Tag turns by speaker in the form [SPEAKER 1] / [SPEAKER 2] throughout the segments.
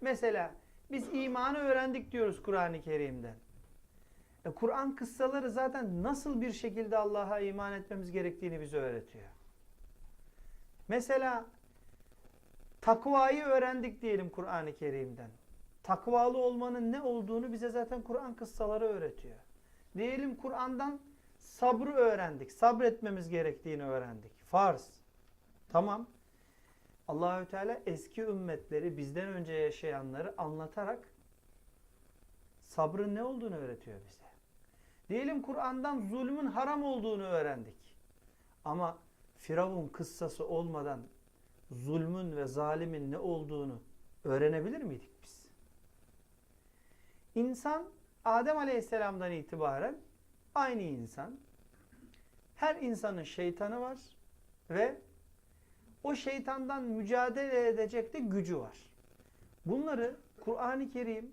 [SPEAKER 1] Mesela biz imanı öğrendik diyoruz Kur'an-ı Kerim'den. E, Kur'an kıssaları zaten nasıl bir şekilde Allah'a iman etmemiz gerektiğini bize öğretiyor. Mesela takvayı öğrendik diyelim Kur'an-ı Kerim'den. Takvalı olmanın ne olduğunu bize zaten Kur'an kıssaları öğretiyor. Diyelim Kur'an'dan sabrı öğrendik. Sabretmemiz gerektiğini öğrendik. Farz. Tamam. Allahü Teala eski ümmetleri bizden önce yaşayanları anlatarak sabrın ne olduğunu öğretiyor bize. Diyelim Kur'an'dan zulmün haram olduğunu öğrendik. Ama Firavun kıssası olmadan zulmün ve zalimin ne olduğunu öğrenebilir miydik biz? İnsan Adem Aleyhisselam'dan itibaren aynı insan. Her insanın şeytanı var ve o şeytandan mücadele edecek de gücü var. Bunları Kur'an-ı Kerim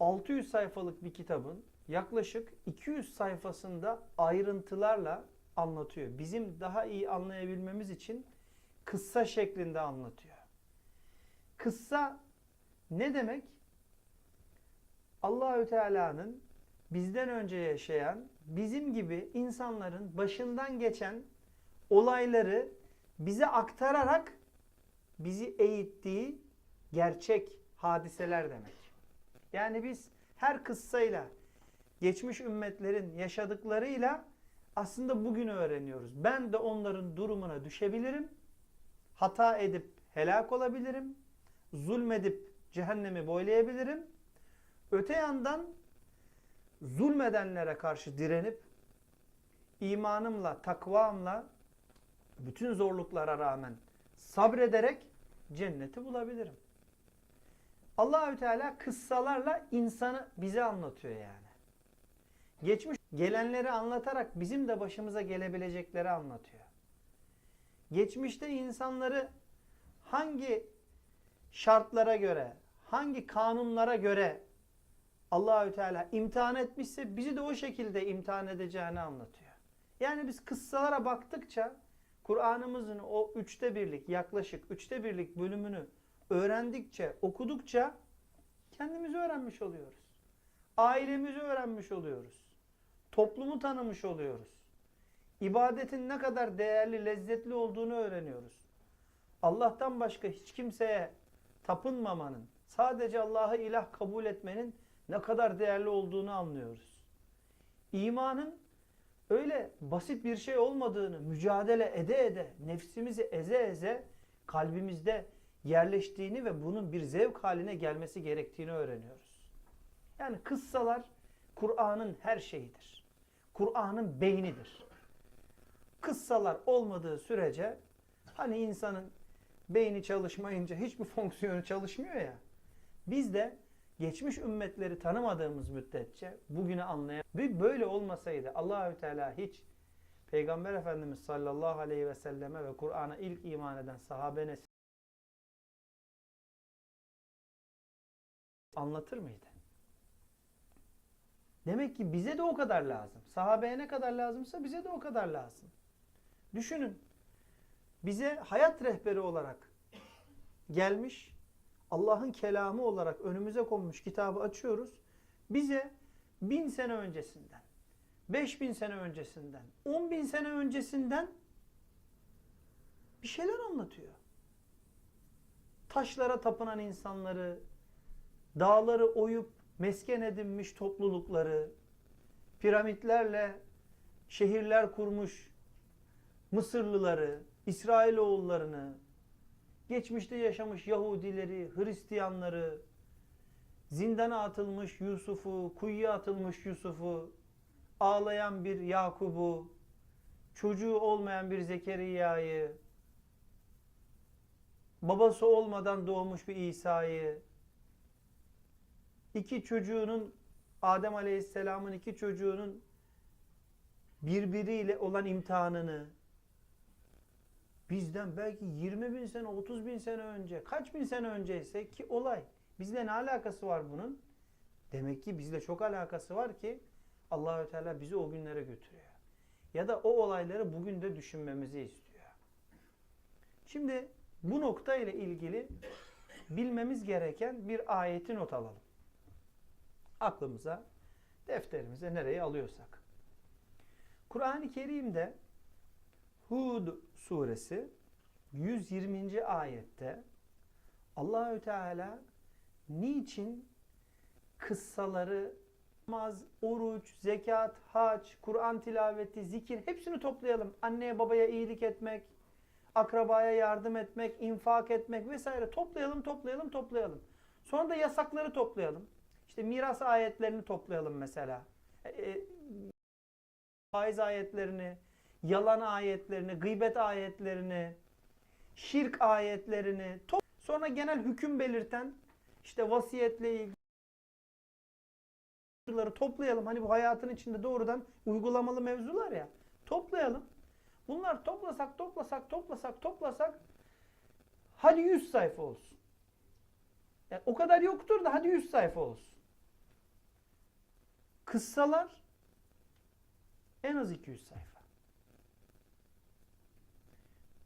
[SPEAKER 1] 600 sayfalık bir kitabın yaklaşık 200 sayfasında ayrıntılarla anlatıyor. Bizim daha iyi anlayabilmemiz için kıssa şeklinde anlatıyor. Kıssa ne demek? Allahü Teala'nın bizden önce yaşayan bizim gibi insanların başından geçen olayları bize aktararak bizi eğittiği gerçek hadiseler demek. Yani biz her kıssayla geçmiş ümmetlerin yaşadıklarıyla aslında bugünü öğreniyoruz. Ben de onların durumuna düşebilirim. Hata edip helak olabilirim. Zulmedip cehennemi boylayabilirim. Öte yandan zulmedenlere karşı direnip imanımla, takvamla bütün zorluklara rağmen sabrederek cenneti bulabilirim. Allahü Teala kıssalarla insanı bize anlatıyor yani. Geçmiş gelenleri anlatarak bizim de başımıza gelebilecekleri anlatıyor. Geçmişte insanları hangi şartlara göre, hangi kanunlara göre Allahü Teala imtihan etmişse bizi de o şekilde imtihan edeceğini anlatıyor. Yani biz kıssalara baktıkça Kur'an'ımızın o üçte birlik yaklaşık üçte birlik bölümünü öğrendikçe, okudukça kendimizi öğrenmiş oluyoruz. Ailemizi öğrenmiş oluyoruz. Toplumu tanımış oluyoruz. İbadetin ne kadar değerli, lezzetli olduğunu öğreniyoruz. Allah'tan başka hiç kimseye tapınmamanın, sadece Allah'ı ilah kabul etmenin ne kadar değerli olduğunu anlıyoruz. İmanın öyle basit bir şey olmadığını mücadele ede ede, nefsimizi eze eze kalbimizde yerleştiğini ve bunun bir zevk haline gelmesi gerektiğini öğreniyoruz. Yani kıssalar Kur'an'ın her şeyidir. Kur'an'ın beynidir. Kıssalar olmadığı sürece hani insanın beyni çalışmayınca hiçbir fonksiyonu çalışmıyor ya. Biz de geçmiş ümmetleri tanımadığımız müddetçe bugünü anlayan ve böyle olmasaydı Allahü Teala hiç Peygamber Efendimiz sallallahu aleyhi ve selleme ve Kur'an'a ilk iman eden sahabe nesil anlatır mıydı? Demek ki bize de o kadar lazım. Sahabeye ne kadar lazımsa bize de o kadar lazım. Düşünün. Bize hayat rehberi olarak gelmiş, Allah'ın kelamı olarak önümüze konmuş kitabı açıyoruz. Bize bin sene öncesinden, beş bin sene öncesinden, on bin sene öncesinden bir şeyler anlatıyor. Taşlara tapınan insanları, dağları oyup mesken edinmiş toplulukları, piramitlerle şehirler kurmuş Mısırlıları, İsrailoğullarını, geçmişte yaşamış Yahudileri, Hristiyanları, zindana atılmış Yusuf'u, kuyuya atılmış Yusuf'u, ağlayan bir Yakub'u, çocuğu olmayan bir Zekeriya'yı, babası olmadan doğmuş bir İsa'yı, iki çocuğunun Adem Aleyhisselam'ın iki çocuğunun birbiriyle olan imtihanını bizden belki 20 bin sene, 30 bin sene önce, kaç bin sene önceyse ki olay. Bizle ne alakası var bunun? Demek ki bizle çok alakası var ki Allahü Teala bizi o günlere götürüyor. Ya da o olayları bugün de düşünmemizi istiyor. Şimdi bu nokta ile ilgili bilmemiz gereken bir ayeti not alalım. Aklımıza, defterimize nereye alıyorsak. Kur'an-ı Kerim'de Hud suresi 120. ayette Allahü Teala niçin kıssaları namaz, oruç, zekat, hac, Kur'an tilaveti, zikir hepsini toplayalım. Anneye babaya iyilik etmek, akrabaya yardım etmek, infak etmek vesaire toplayalım, toplayalım, toplayalım. Sonra da yasakları toplayalım. İşte miras ayetlerini toplayalım mesela. E, e, faiz ayetlerini, yalan ayetlerini, gıybet ayetlerini, şirk ayetlerini, sonra genel hüküm belirten işte vasiyetle ilgili toplayalım. Hani bu hayatın içinde doğrudan uygulamalı mevzular ya. Toplayalım. Bunlar toplasak, toplasak, toplasak, toplasak hadi 100 sayfa olsun. Yani o kadar yoktur da hadi 100 sayfa olsun. Kıssalar en az 200 sayfa.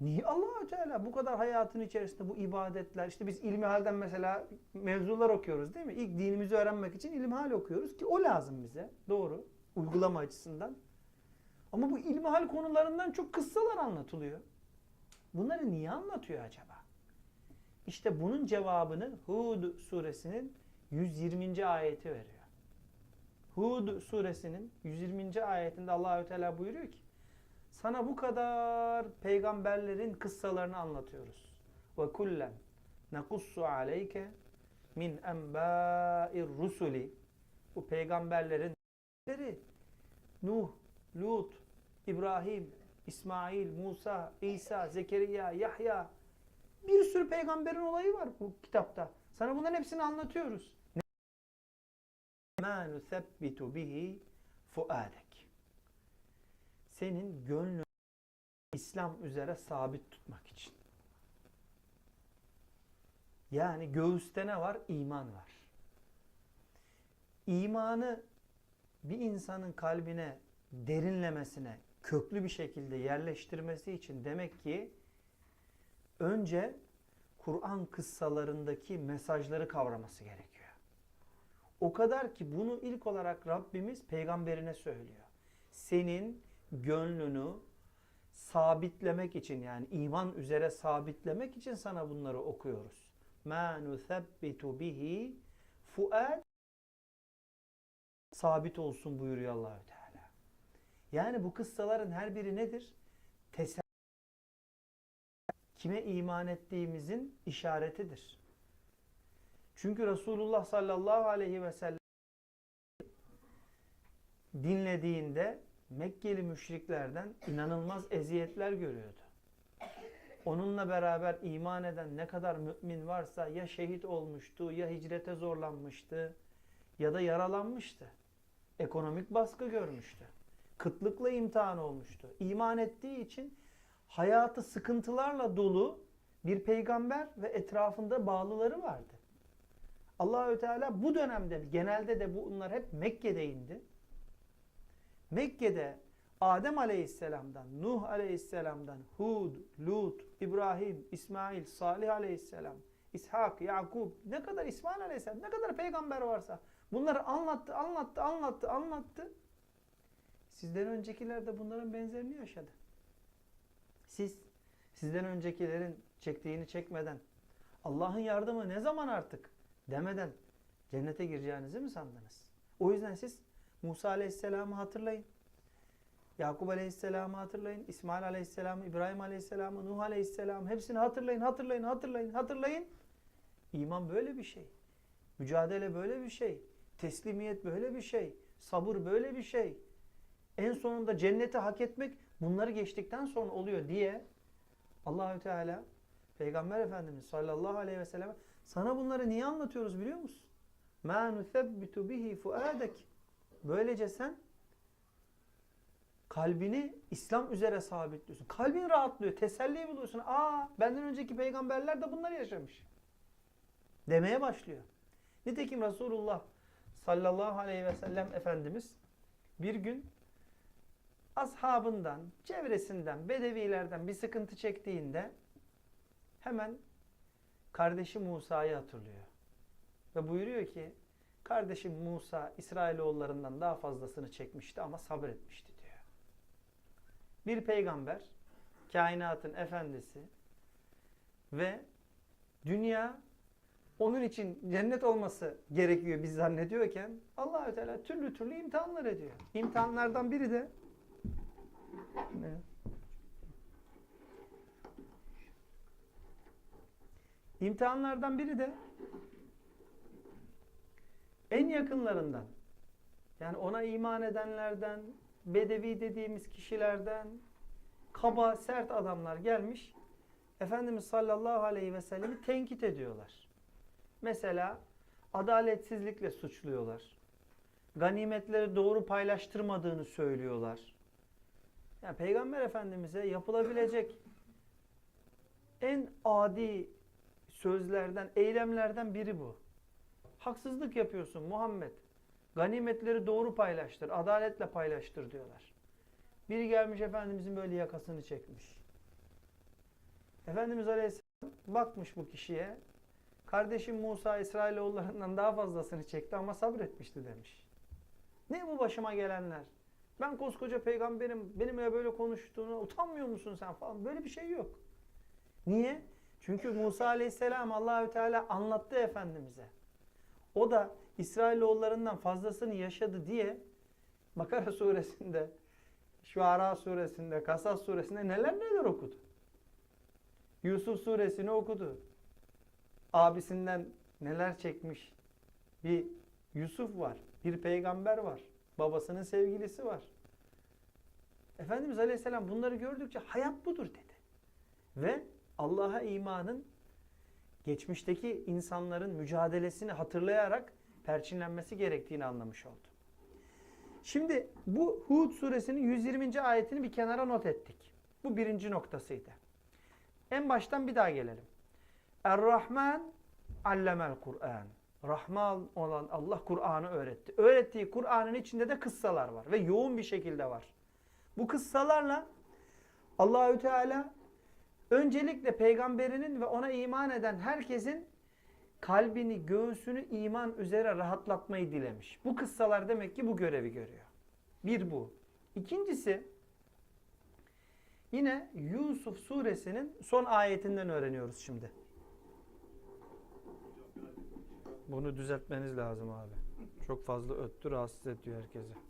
[SPEAKER 1] Niye allah Teala bu kadar hayatın içerisinde bu ibadetler işte biz ilmihalden mesela mevzular okuyoruz değil mi? İlk dinimizi öğrenmek için ilmihal okuyoruz ki o lazım bize. Doğru. Uygulama açısından. Ama bu ilmihal konularından çok kıssalar anlatılıyor. Bunları niye anlatıyor acaba? İşte bunun cevabını Hud suresinin 120. ayeti veriyor. Hud suresinin 120. ayetinde Allahü Teala buyuruyor ki sana bu kadar peygamberlerin kıssalarını anlatıyoruz. Ve kullen nekussu aleyke min enbâir rusuli bu peygamberlerin Nuh, Lut, İbrahim, İsmail, Musa, İsa, Zekeriya, Yahya bir sürü peygamberin olayı var bu kitapta. Sana bunların hepsini anlatıyoruz. مَا نُثَبِّتُ بِهِ فُؤَادَكِ senin gönlünü İslam üzere sabit tutmak için. Yani göğüste ne var? İman var. İmanı bir insanın kalbine derinlemesine, köklü bir şekilde yerleştirmesi için demek ki önce Kur'an kıssalarındaki mesajları kavraması gerekiyor. O kadar ki bunu ilk olarak Rabbimiz peygamberine söylüyor. Senin gönlünü sabitlemek için yani iman üzere sabitlemek için sana bunları okuyoruz. مَا نُثَبِّتُ بِهِ fuad sabit olsun buyuruyor Allahü Teala. Yani bu kıssaların her biri nedir? Teselli kime iman ettiğimizin işaretidir. Çünkü Resulullah sallallahu aleyhi ve sellem dinlediğinde Mekkeli müşriklerden inanılmaz eziyetler görüyordu. Onunla beraber iman eden ne kadar mümin varsa ya şehit olmuştu, ya hicrete zorlanmıştı, ya da yaralanmıştı. Ekonomik baskı görmüştü. Kıtlıkla imtihan olmuştu. İman ettiği için hayatı sıkıntılarla dolu bir peygamber ve etrafında bağlıları vardı. Allahü Teala bu dönemde genelde de bunlar hep Mekke'de indi. Mekke'de Adem Aleyhisselam'dan, Nuh Aleyhisselam'dan, Hud, Lut, İbrahim, İsmail, Salih Aleyhisselam, İshak, Yakub, ne kadar İsmail Aleyhisselam, ne kadar peygamber varsa bunları anlattı, anlattı, anlattı, anlattı. Sizden öncekiler de bunların benzerini yaşadı. Siz sizden öncekilerin çektiğini çekmeden Allah'ın yardımı ne zaman artık demeden cennete gireceğinizi mi sandınız? O yüzden siz Musa Aleyhisselam'ı hatırlayın. Yakup Aleyhisselam'ı hatırlayın. İsmail Aleyhisselam'ı, İbrahim Aleyhisselam'ı, Nuh Aleyhisselam'ı hepsini hatırlayın, hatırlayın, hatırlayın, hatırlayın. İman böyle bir şey. Mücadele böyle bir şey. Teslimiyet böyle bir şey. Sabır böyle bir şey. En sonunda cenneti hak etmek bunları geçtikten sonra oluyor diye Allahü Teala Peygamber Efendimiz sallallahu aleyhi ve sellem sana bunları niye anlatıyoruz biliyor musun? مَا نُثَبِّتُ بِهِ فُؤَادَكِ Böylece sen kalbini İslam üzere sabitliyorsun. Kalbin rahatlıyor, teselli buluyorsun. Aa benden önceki peygamberler de bunları yaşamış. Demeye başlıyor. Nitekim Resulullah sallallahu aleyhi ve sellem Efendimiz bir gün ashabından, çevresinden, bedevilerden bir sıkıntı çektiğinde hemen kardeşi Musa'yı hatırlıyor. Ve buyuruyor ki kardeşim Musa İsrailoğullarından daha fazlasını çekmişti ama sabretmişti diyor. Bir peygamber, kainatın efendisi ve dünya onun için cennet olması gerekiyor biz zannediyorken Allahü Teala türlü türlü imtihanlar ediyor. İmtihanlardan biri de ne? İmtihanlardan biri de en yakınlarından yani ona iman edenlerden, bedevi dediğimiz kişilerden, kaba, sert adamlar gelmiş Efendimiz sallallahu aleyhi ve sellemi tenkit ediyorlar. Mesela adaletsizlikle suçluyorlar. Ganimetleri doğru paylaştırmadığını söylüyorlar. Yani Peygamber Efendimiz'e yapılabilecek en adi sözlerden, eylemlerden biri bu. Haksızlık yapıyorsun Muhammed. Ganimetleri doğru paylaştır, adaletle paylaştır diyorlar. Biri gelmiş Efendimizin böyle yakasını çekmiş. Efendimiz Aleyhisselam bakmış bu kişiye. Kardeşim Musa İsrailoğullarından daha fazlasını çekti ama sabretmişti demiş. Ne bu başıma gelenler? Ben koskoca peygamberim, benimle böyle konuştuğuna utanmıyor musun sen falan? Böyle bir şey yok. Niye? Çünkü Musa Aleyhisselam Allahü Teala anlattı Efendimiz'e. O da İsrailoğullarından fazlasını yaşadı diye Bakara suresinde, Şuara suresinde, Kasas suresinde neler neler okudu. Yusuf suresini okudu. Abisinden neler çekmiş. Bir Yusuf var, bir peygamber var, babasının sevgilisi var. Efendimiz Aleyhisselam bunları gördükçe hayat budur dedi. Ve Allah'a imanın geçmişteki insanların mücadelesini hatırlayarak perçinlenmesi gerektiğini anlamış oldu. Şimdi bu Hud suresinin 120. ayetini bir kenara not ettik. Bu birinci noktasıydı. En baştan bir daha gelelim. Er-Rahman allemel Kur'an. Rahman olan Allah Kur'an'ı öğretti. Öğrettiği Kur'an'ın içinde de kıssalar var ve yoğun bir şekilde var. Bu kıssalarla Allahü Teala öncelikle peygamberinin ve ona iman eden herkesin kalbini, göğsünü iman üzere rahatlatmayı dilemiş. Bu kıssalar demek ki bu görevi görüyor. Bir bu. İkincisi yine Yusuf suresinin son ayetinden öğreniyoruz şimdi. Bunu düzeltmeniz lazım abi. Çok fazla öttü rahatsız ediyor herkese.